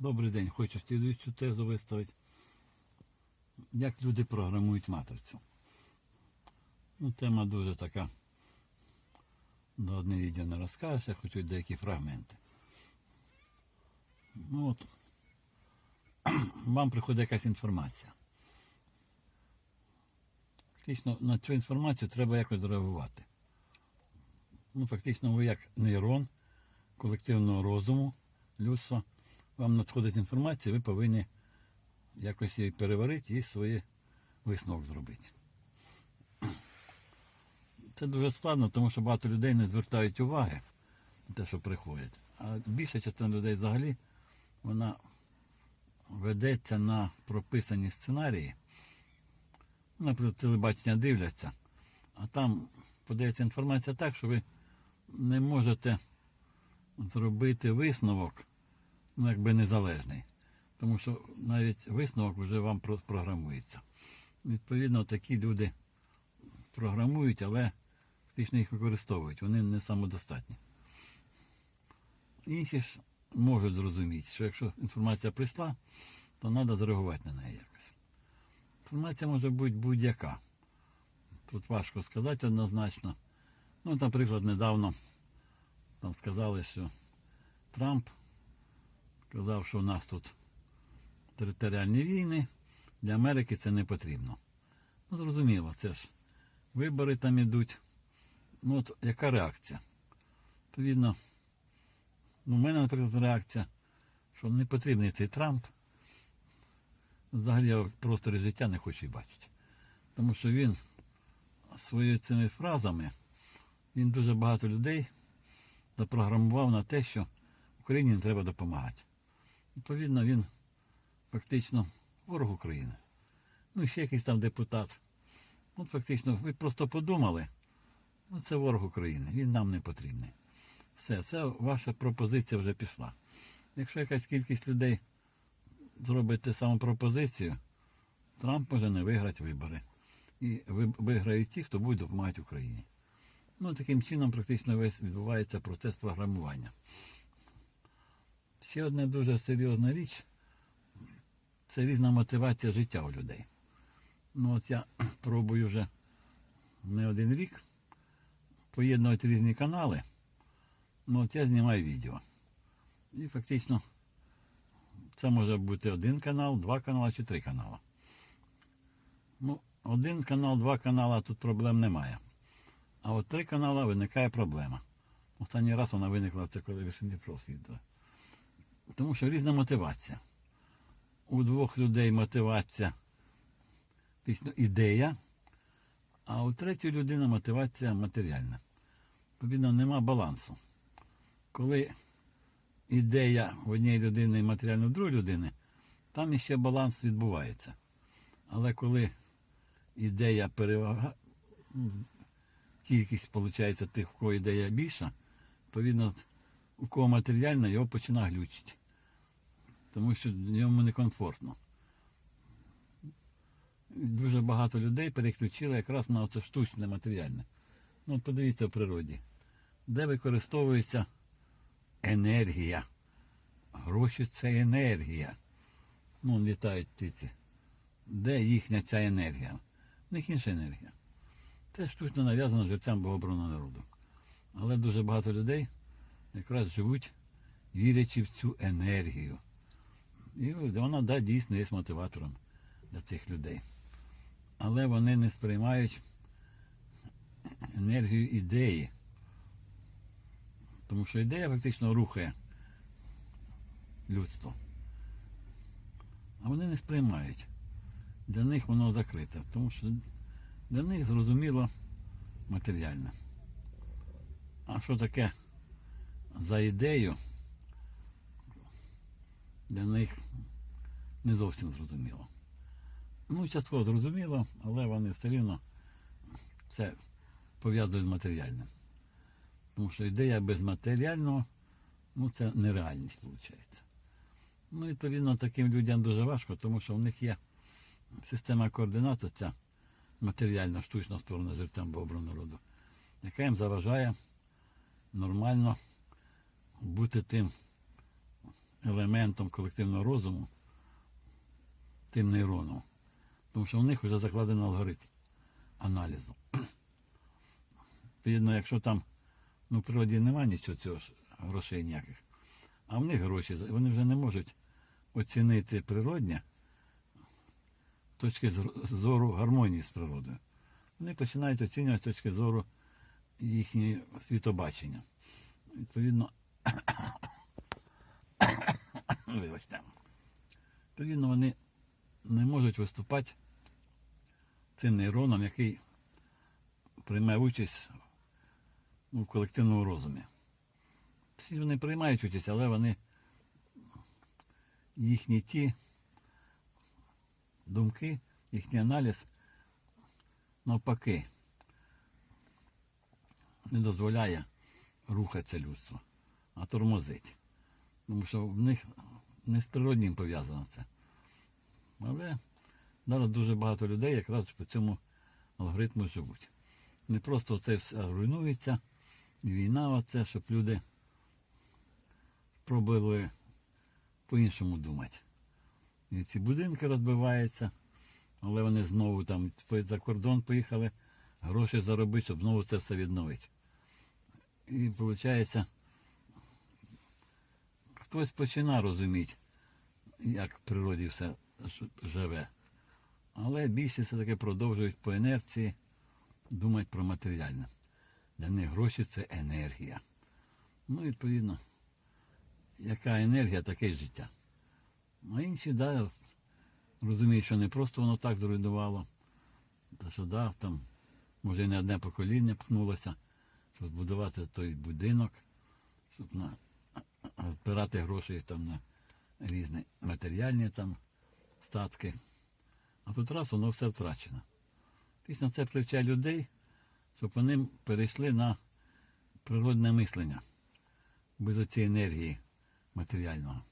Добрий день, хочу слідуючу тезу виставити. Як люди програмують матрицю. Ну, тема дуже така. До одне відео не розкажеш, я хочу деякі фрагменти. Ну от, вам приходить якась інформація. Фактично на цю інформацію треба якось реагувати. Ну, фактично, ви як нейрон колективного розуму, людства, вам надходить інформація, ви повинні якось її переварити і свій висновок зробити. Це дуже складно, тому що багато людей не звертають уваги на те, що приходять. А більша частина людей взагалі вона ведеться на прописані сценарії. Наприклад, телебачення дивляться, а там подається інформація так, що ви не можете зробити висновок, ну, якби незалежний. Тому що навіть висновок вже вам програмується. Відповідно, такі люди програмують, але фактично їх використовують. Вони не самодостатні. Інші ж можуть зрозуміти, що якщо інформація прийшла, то треба зреагувати на неї якось. Інформація може бути будь-яка. Тут важко сказати однозначно. Ну, наприклад, недавно там сказали, що Трамп сказав, що у нас тут територіальні війни, для Америки це не потрібно. Ну, зрозуміло, це ж вибори там ідуть. Ну, от яка реакція? Відповідно, ну, у мене, наприклад, реакція, що не потрібний цей Трамп. Взагалі я в просторі життя не хочу і бачити. Тому що він своїми цими фразами, він дуже багато людей запрограмував на те, що Україні не треба допомагати. Відповідно, він фактично ворог України. Ну, ще якийсь там депутат. От фактично, ви просто подумали, ну це ворог України, він нам не потрібний. Все, це ваша пропозиція вже пішла. Якщо якась кількість людей зробить ту саму пропозицію, Трамп може не виграти вибори. І виграють ті, хто буде допомагати Україні. Ну, таким чином практично весь відбувається процес програмування. Ще одна дуже серйозна річ це різна мотивація життя у людей. Ну, от я пробую вже не один рік поєднувати різні канали. Ну, от я знімаю відео. І фактично це може бути один канал, два канали чи три канали. Ну, один канал, два канали, тут проблем немає. А от три канали виникає проблема. Останній раз вона виникла, це коли Вишені їздили. Тому що різна мотивація. У двох людей мотивація фактично ідея, а у третьої людини мотивація матеріальна. Відповідно, нема балансу. Коли ідея в одній людини і матеріальна в другої людини, там іще баланс відбувається. Але коли ідея перевага, ну, кількість виходить тих, у кого ідея більша, відповідно, у кого матеріальна, його починає глючити. Тому що йому некомфортно. Дуже багато людей переключили якраз на це штучне матеріальне. Ну, от подивіться в природі, де використовується енергія. Гроші це енергія. Ну, літають птиці. Де їхня ця енергія? В них інша енергія. Це штучно нав'язано жерцям богобраного народу. Але дуже багато людей якраз живуть, вірячи в цю енергію. І вона да, дійсно є мотиватором для цих людей. Але вони не сприймають енергію ідеї. Тому що ідея фактично рухає людство. А вони не сприймають. Для них воно закрите, тому що для них зрозуміло матеріальне. А що таке за ідею, для них не зовсім зрозуміло. Ну, частково зрозуміло, але вони все рівно це пов'язують з матеріальним. Тому що ідея без матеріального, ну це нереальність виходить. Ну, відповідно, таким людям дуже важко, тому що в них є система координат, ця матеріальна штучна створена жерцям бобру народу, яка їм заважає нормально бути тим елементом колективного розуму, тим нейроном. Тому що в них вже закладено алгоритм аналізу. Відповідно, якщо там ну, в природі немає нічого цього грошей ніяких, а в них гроші, вони вже не можуть оцінити природне з точки зору гармонії з природою. Вони починають оцінювати з точки зору їхнього світобачення. Відповідно, вибачте, відповідно, вони не можуть виступати цим нейроном, який приймає участь ну, в колективному розумі. Всі вони приймають участь, але вони їхні ті думки, їхній аналіз навпаки не дозволяє рухатися людству, а тормозить. Тому що в них не з природнім пов'язано це. Але зараз дуже багато людей якраз по цьому алгоритму живуть. Не просто це все руйнується, війна оце, щоб люди пробували по-іншому думати. І ці будинки розбиваються, але вони знову там за кордон поїхали, гроші заробити, щоб знову це все відновити. І виходить, хтось починає розуміти, як в природі все живе. Але більшість все-таки продовжують по інерції думати про матеріальне. Для них гроші це енергія. Ну, відповідно, яка енергія, таке й життя. А інші, да, розуміють, що не просто воно так зруйнувало. Та що да, там, може, не одне покоління пхнулося, щоб збудувати той будинок, щоб на, збирати гроші там на різні матеріальні там статки. А тут раз воно все втрачено. Після це привчає людей, щоб вони перейшли на природне мислення без оцієї енергії матеріального.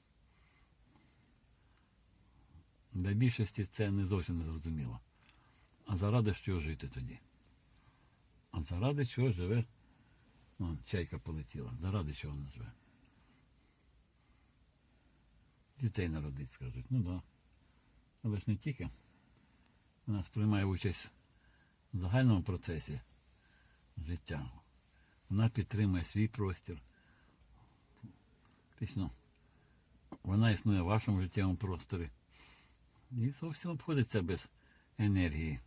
Для більшості це не зовсім не зрозуміло. А заради чого жити тоді? А заради чого живе? Вон, чайка полетіла. Заради чого вона живе? Дітей народить, скажуть. Ну так. Да. Але ж не тільки. Вона ж приймає участь в загальному процесі життя. Вона підтримує свій простір. Фактично, вона існує в вашому життєвому просторі. І зовсім обходиться без енергії,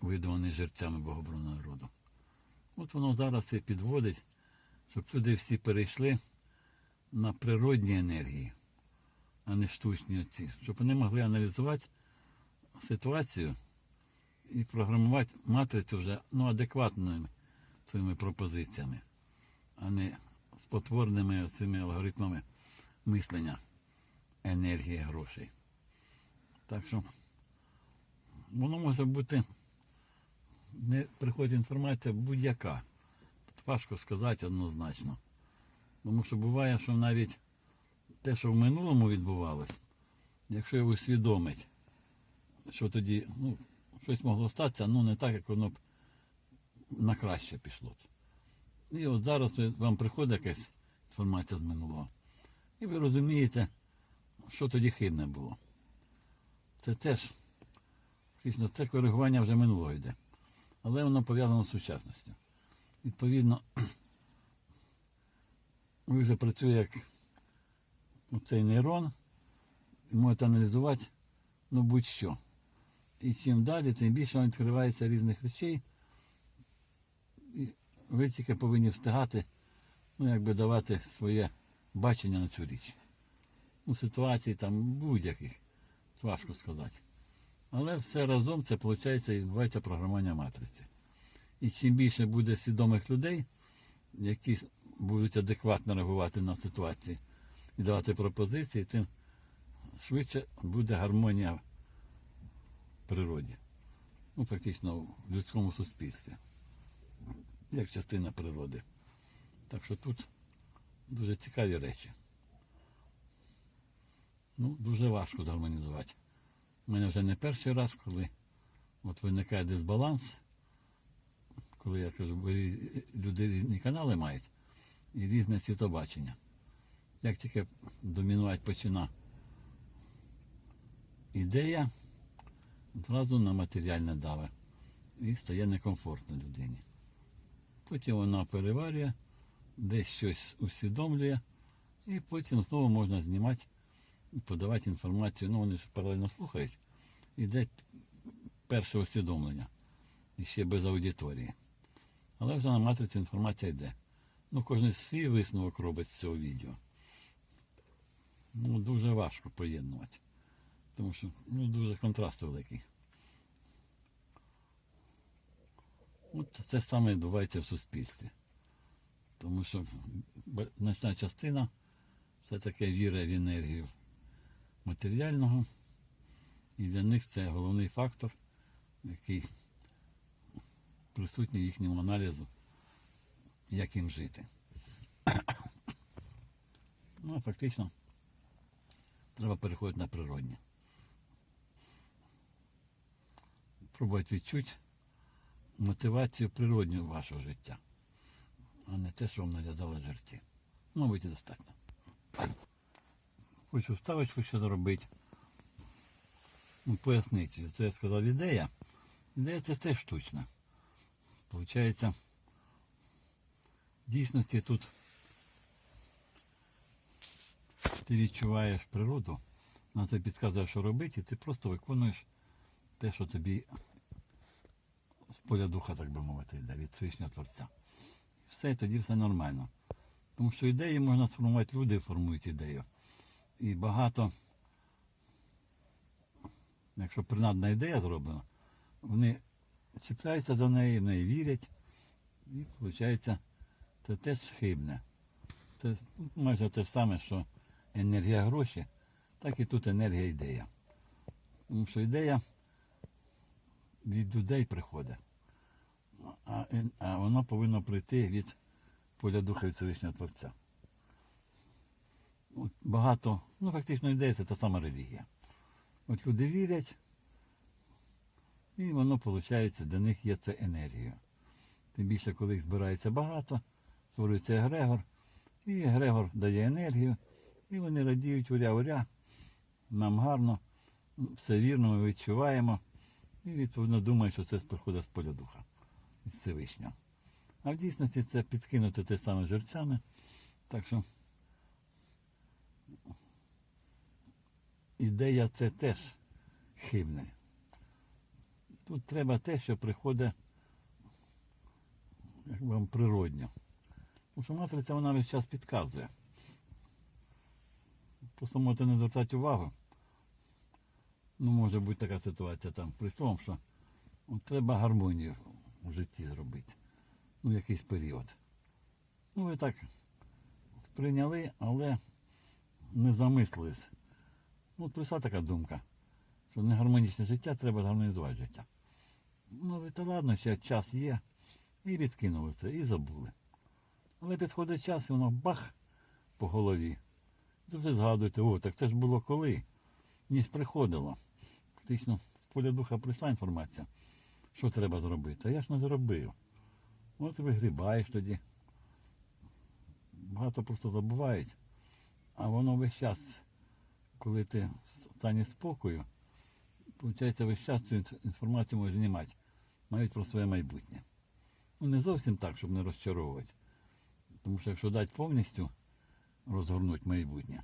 видуваної жерцями богобронного роду. От воно зараз це підводить, щоб люди всі перейшли на природні енергії, а не штучні оці, щоб вони могли аналізувати ситуацію і програмувати матрицю вже ну, адекватними своїми пропозиціями, а не спотворними цими алгоритмами мислення енергії грошей. Так що воно може бути, не приходить інформація будь-яка. Тут важко сказати однозначно. Тому що буває, що навіть те, що в минулому відбувалось, якщо його усвідомить, що тоді ну, щось могло статися, ну не так, як воно б на краще пішло. І от зараз вам приходить якась інформація з минулого. І ви розумієте, що тоді хибне було. Це теж, фактично, це коригування вже минулого йде. Але воно пов'язано з сучасністю. Відповідно, ви вже працює як цей нейрон, і можете аналізувати ну, будь-що. І чим далі, тим більше вам відкривається різних речей. І ви тільки повинні встигати, ну, якби давати своє бачення на цю річ. У ситуації там будь-яких, важко сказати. Але все разом це виходить і відбувається програмування матриці. І чим більше буде свідомих людей, які будуть адекватно реагувати на ситуації і давати пропозиції, тим швидше буде гармонія в природі. Ну, фактично в людському суспільстві, як частина природи. Так що тут дуже цікаві речі. Ну, дуже важко згармонізувати. У мене вже не перший раз, коли от виникає дисбаланс, коли я кажу, люди різні канали мають і різне світобачення. Як тільки домінувати почина ідея, одразу на матеріальне даве. І стає некомфортно людині. Потім вона переварює, десь щось усвідомлює, і потім знову можна знімати подавати інформацію. Ну, вони ж паралельно слухають. Іде перше усвідомлення. І ще без аудиторії. Але вже на матриці інформація йде. Ну, кожен свій висновок робить з цього відео. Ну, дуже важко поєднувати. Тому що ну, дуже контраст великий. От це саме відбувається в суспільстві. Тому що значна частина все-таки вірить в енергію матеріального. І для них це головний фактор, який присутній в їхньому аналізу, як їм жити. Ну, фактично, треба переходити на природнє. Пробувати відчути мотивацію природню вашого життя, а не те, що вам нав'язали жерці. Мабуть, і достатньо. Хочу вставочку ще зробити. Ну, пояснити. Це я сказав ідея. Ідея це все штучна. Получається, дійсності тут ти відчуваєш природу, вона тобі підказує, що робити, і ти просто виконуєш те, що тобі з поля духа, так би мовити, йде, від Всевишнього Творця. І все, тоді все нормально. Тому що ідеї можна сформувати, люди формують ідею. І багато, якщо принадна ідея зроблена, вони чіпляються за неї, в неї вірять. І виходить, це теж хибне. Це ну, майже те ж саме, що енергія гроші, так і тут енергія ідея. Тому що ідея від людей приходить. А, а воно повинно прийти від поля духа від Всевишнього Творця. От багато, ну фактично ідея це та сама релігія. От люди вірять, і воно виходить, для них є це енергія. Тим більше, коли їх збирається багато, створюється егрегор, і егрегор дає енергію, і вони радіють уря-уря, нам гарно, все вірно, ми відчуваємо. І відповідно думають, що це приходить з поля духа від Всевишнього. А в дійсності це підкинути те саме жерцями. Так що ідея це теж хибне. Тут треба те, що приходить як вам природньо. Тому що матриця вона весь час підказує. Просто можете не звертати увагу. Ну, може бути така ситуація там при тому, що треба гармонію в житті зробити. Ну, якийсь період. Ну, ви так прийняли, але не замислились. Ну, прийшла така думка, що негармонічне життя треба гармонізувати життя. Ну, ви то ладно, ще час є. І відкинули це, і забули. Але підходить час, і воно бах по голові. І ви згадуєте, о, так це ж було коли, ніж приходило. Фактично, з поля духа прийшла інформація, що треба зробити. А я ж не зробив. От вигрібаєш тоді. Багато просто забувають. А воно весь час, коли ти в стані спокою, виходить, весь час цю інформацію можеш знімати, навіть про своє майбутнє. Ну, не зовсім так, щоб не розчаровувати. Тому що якщо дати повністю розгорнути майбутнє,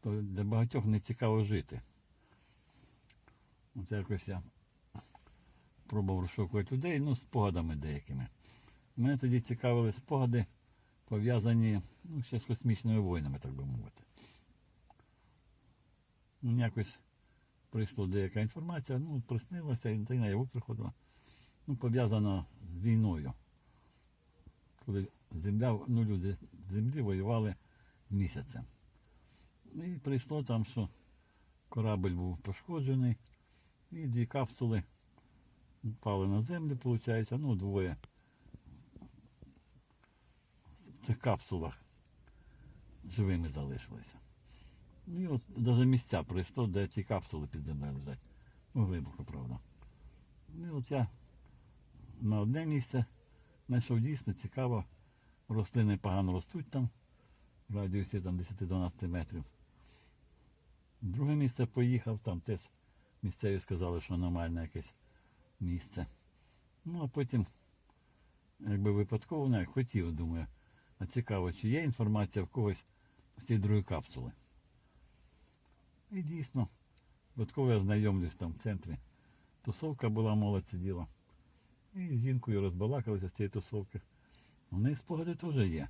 то для багатьох не цікаво жити. Оце якось я пробував розшукувати людей, ну, спогадами деякими. Мене тоді цікавили спогади, пов'язані ну, ще з космічними воїнами, так би мовити. Ну, якось прийшла деяка інформація, ну, приснилося, і та й наяву приходила. Ну, пов'язано з війною. Коли земля, ну, люди з землі воювали місяцем. Ну, І прийшло там, що корабль був пошкоджений, і дві капсули впали на землю, виходить, ну, двоє в цих капсулах живими залишилися. І от навіть місця прийшло, де ці капсули під землею лежать. Ну, глибоко, правда. І от я на одне місце знайшов дійсно цікаво. Рослини погано ростуть там. В радіусі там 10-12 метрів. Друге місце поїхав, там теж місцеві сказали, що аномальне якесь місце. Ну, а потім, якби випадково, не хотів, думаю, а цікаво, чи є інформація в когось в цій другій капсулі. І дійсно, випадково я знайомлюсь там в центрі. Тусовка була, молодь сиділа. І з жінкою розбалакалися з цієї тусовки. У неї спогади теж є.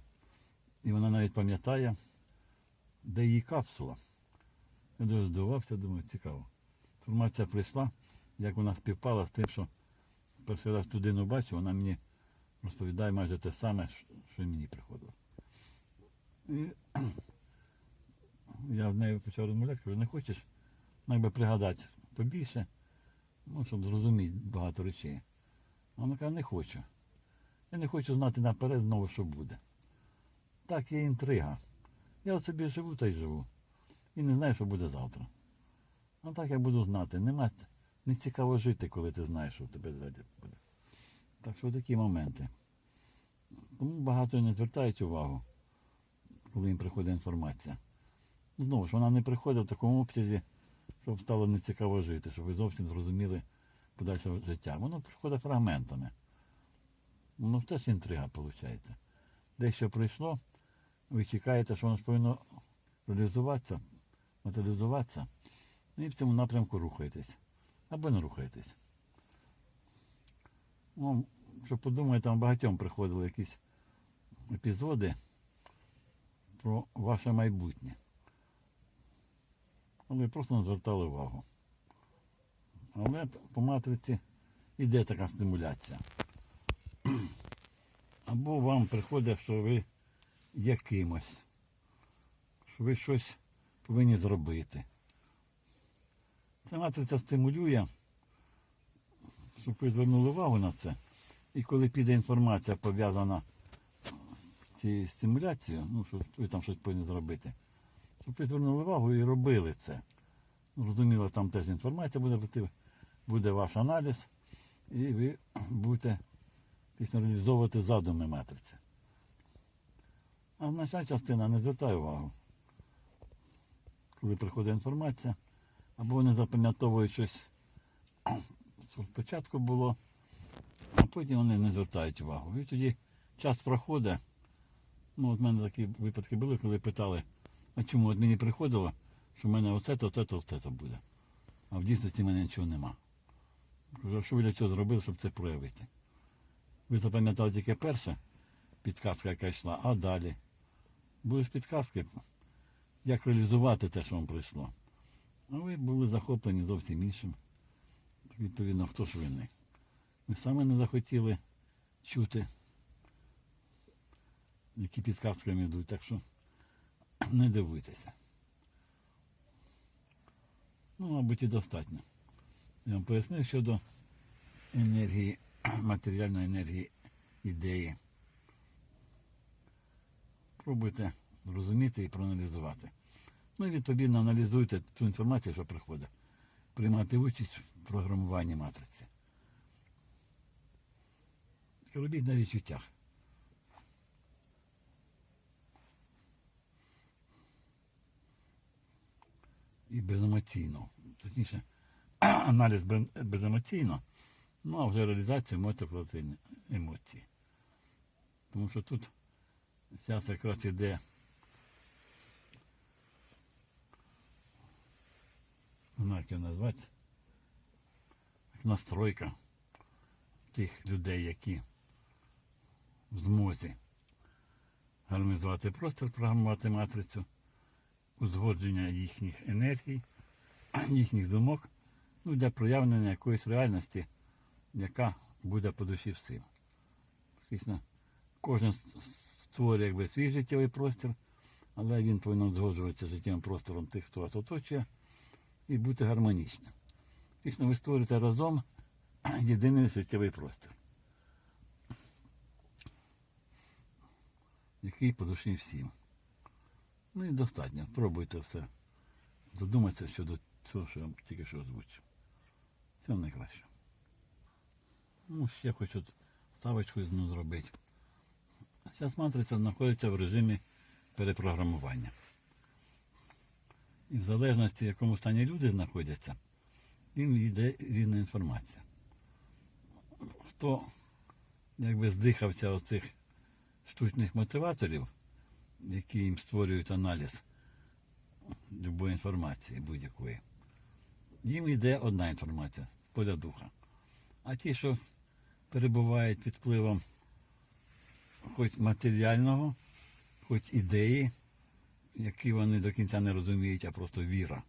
І вона навіть пам'ятає, де її капсула. Я дуже здивувався, думаю, цікаво. Інформація прийшла, як вона співпала з тим, що перший раз людину бачу, вона мені розповідає майже те саме, що і мені приходило. І я в неї почав розмовляти, кажу, не хочеш якби пригадати побільше, ну, щоб зрозуміти багато речей. Вона каже, не хочу. Я не хочу знати наперед знову, що буде. Так, є інтрига. Я от собі живу та й живу. І не знаю, що буде завтра. А так я буду знати. Нема, не цікаво жити, коли ти знаєш, що тебе ззаді буде. Так що такі моменти. Тому багато не звертають увагу, коли їм приходить інформація. Знову ж, вона не приходить в такому обсязі, щоб стало нецікаво жити, щоб ви зовсім зрозуміли подальше життя. Воно приходить фрагментами. Воно теж інтрига виходить. Дещо прийшло, ви чекаєте, що воно повинно реалізуватися, матеріалізуватися, і в цьому напрямку рухаєтесь. Або не рухаєтесь. Ну, щоб подумати, там багатьом приходили якісь епізоди про ваше майбутнє. Але просто не звертали увагу. Але по матриці йде така стимуляція. Або вам приходить, що ви є кимось, що ви щось повинні зробити. Ця матриця стимулює, щоб ви звернули увагу на це. І коли піде інформація пов'язана з цією стимуляцією, ну, що ви там щось повинні зробити, щоб ви звернули увагу і робили це. Зрозуміло, там теж інформація буде, буде ваш аналіз, і ви будете реалізовувати задуми матриці. А значна частина не звертає увагу. Коли приходить інформація, або вони запам'ятовують щось, що спочатку було, а потім вони не звертають увагу. І тоді час проходить. Ну, от в мене такі випадки були, коли питали, а чому от мені приходило, що в мене оце-то, оце-то, оце-то буде. А в дійсності в мене нічого нема. Кажу, що ви для цього зробили, щоб це проявити? Ви запам'ятали тільки перше, підказка, яка йшла, а далі. Ж підказки, як реалізувати те, що вам прийшло. А ви були захоплені зовсім іншим. Відповідно, хто ж винний? Ви саме не захотіли чути, які підказки вам йдуть, так що не дивуйтеся. Ну, мабуть, і достатньо. Я вам пояснив щодо енергії, матеріальної енергії ідеї. Пробуйте зрозуміти і проаналізувати. Ну і відповідно аналізуйте ту інформацію, що приходить. Приймати участь в програмуванні матриці. Робіть на відчуттях. І беземоційно. Точніше, аналіз без- беземоційно, ну а вже реалізація можете вкладати емоції. Тому що тут зараз якраз іде як як настройка тих людей, які в змозі гармонізувати простір, програмувати матрицю, узгодження їхніх енергій, їхніх думок, ну, для проявлення якоїсь реальності, яка буде по душі всім. Фактично, кожен створює якби свій життєвий простір, але він повинен узгоджуватися з життєвим простором тих, хто вас оточує, і бути гармонічним. Фактично, ви створюєте разом єдиний життєвий простір, який по душі всім. Ну і достатньо. Пробуйте все. Задумайтеся щодо цього, що я тільки що озвучив. Всього найкраще. Ну, ще хочу ставочку одну зробити. Зараз матриця знаходиться в режимі перепрограмування. І в залежності, в якому стані люди знаходяться, їм йде різна інформація. Хто якби здихався оцих штучних мотиваторів, які їм створюють аналіз любої інформації будь-якої, їм йде одна інформація з поля духа. А ті, що перебувають під впливом хоч матеріального, хоч ідеї, які вони до кінця не розуміють, а просто віра.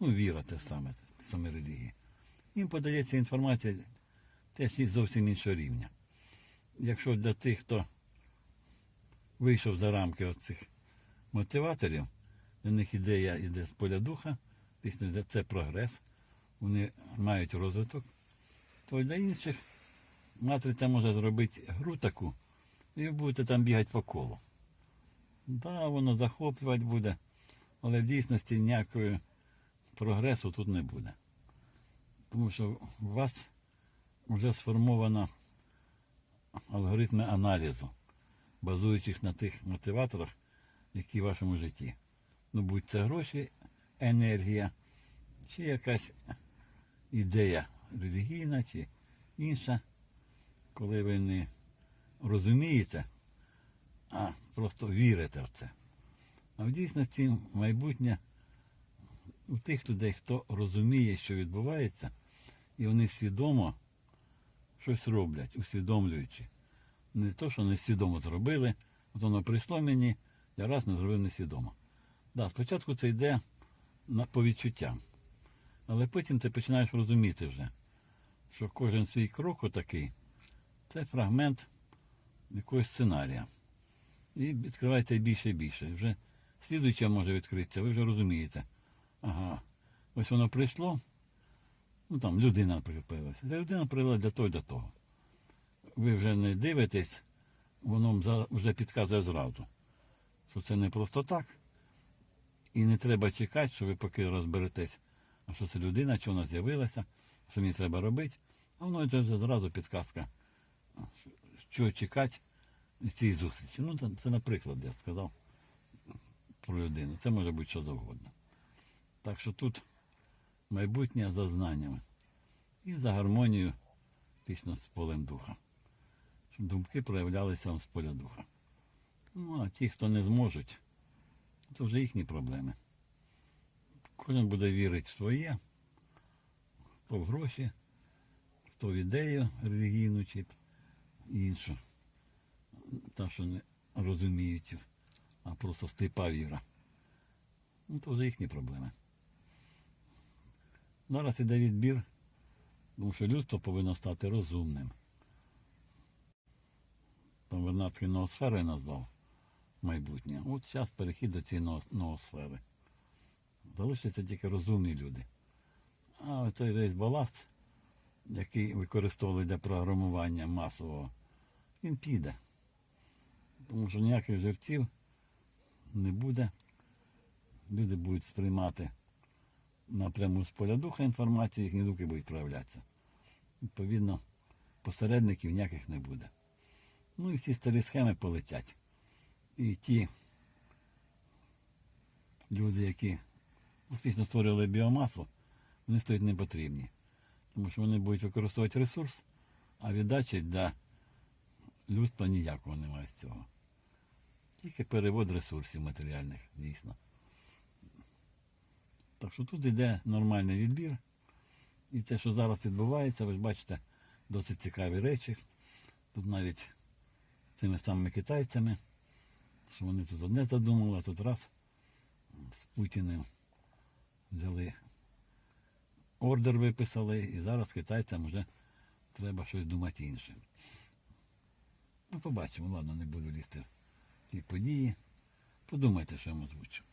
Ну, віра те саме, те саме релігія. Їм подається інформація теж зовсім іншого рівня. Якщо для тих, хто вийшов за рамки цих мотиваторів, для них ідея йде з поля духа, це прогрес, вони мають розвиток, то для інших матриця може зробити гру таку, і будете там бігати по колу. Да, воно захоплювати буде, але в дійсності ніякого прогресу тут не буде. Тому що у вас вже сформовано алгоритми аналізу, базуючись на тих мотиваторах, які в вашому житті. Ну, будь це гроші, енергія, чи якась ідея релігійна, чи інша, коли ви не розумієте, а просто вірите в це. А в дійсності майбутнє у тих людей, хто розуміє, що відбувається, і вони свідомо щось роблять, усвідомлюючи. Не то, що несвідомо зробили, от воно прийшло мені, я раз не зробив несвідомо. Да, спочатку це йде на, по відчуттям. Але потім ти починаєш розуміти вже, що кожен свій крок отакий це фрагмент якогось сценарія. І відкривається більше і більше. Вже слідуюче може відкритися, ви вже розумієте. Ага, ось воно прийшло, ну там людина появилася. Ця людина привела для того, і для того. Ви вже не дивитесь, воно вже підказує зразу, що це не просто так. І не треба чекати, що ви поки розберетесь, а що це людина, що вона з'явилася, що мені треба робити. А воно йде вже зразу підказка, що чекати цієї зустрічі. Ну, це, це наприклад, я сказав про людину. Це може бути що завгодно. Так що тут майбутнє за знаннями і за гармонію фактично з полем духа. Щоб думки проявлялися вам з поля духа. Ну, а ті, хто не зможуть, це вже їхні проблеми. Кожен буде вірити в своє, хто в гроші, хто в ідею релігійну чи іншу. Та, що не розуміють, а просто сліпа віра. Ну, то вже їхні проблеми. Зараз іде відбір, тому що людство повинно стати розумним. Там Вернадський ноосферою назвав майбутнє. От зараз перехід до цієї но- ноосфери. Залишаться тільки розумні люди. А цей весь баласт, який використовують для програмування масового, він піде. Тому що ніяких жерців не буде. Люди будуть сприймати напряму з поля духа інформацію, їхні думки будуть проявлятися. Відповідно, посередників ніяких не буде. Ну і всі старі схеми полетять. І ті люди, які фактично створили біомасу, вони стоять не потрібні. Тому що вони будуть використовувати ресурс, а віддачі для людства ніякого немає з цього. Тільки перевод ресурсів матеріальних, дійсно. Так що тут йде нормальний відбір. І те, що зараз відбувається, ви ж бачите, досить цікаві речі. Тут навіть цими самими китайцями, що вони тут одне задумали, а тут раз з Путіним взяли ордер виписали, і зараз китайцям вже треба щось думати інше. Ну, побачимо, ладно, не буду лізти в ті події. Подумайте, що я вам озвучу.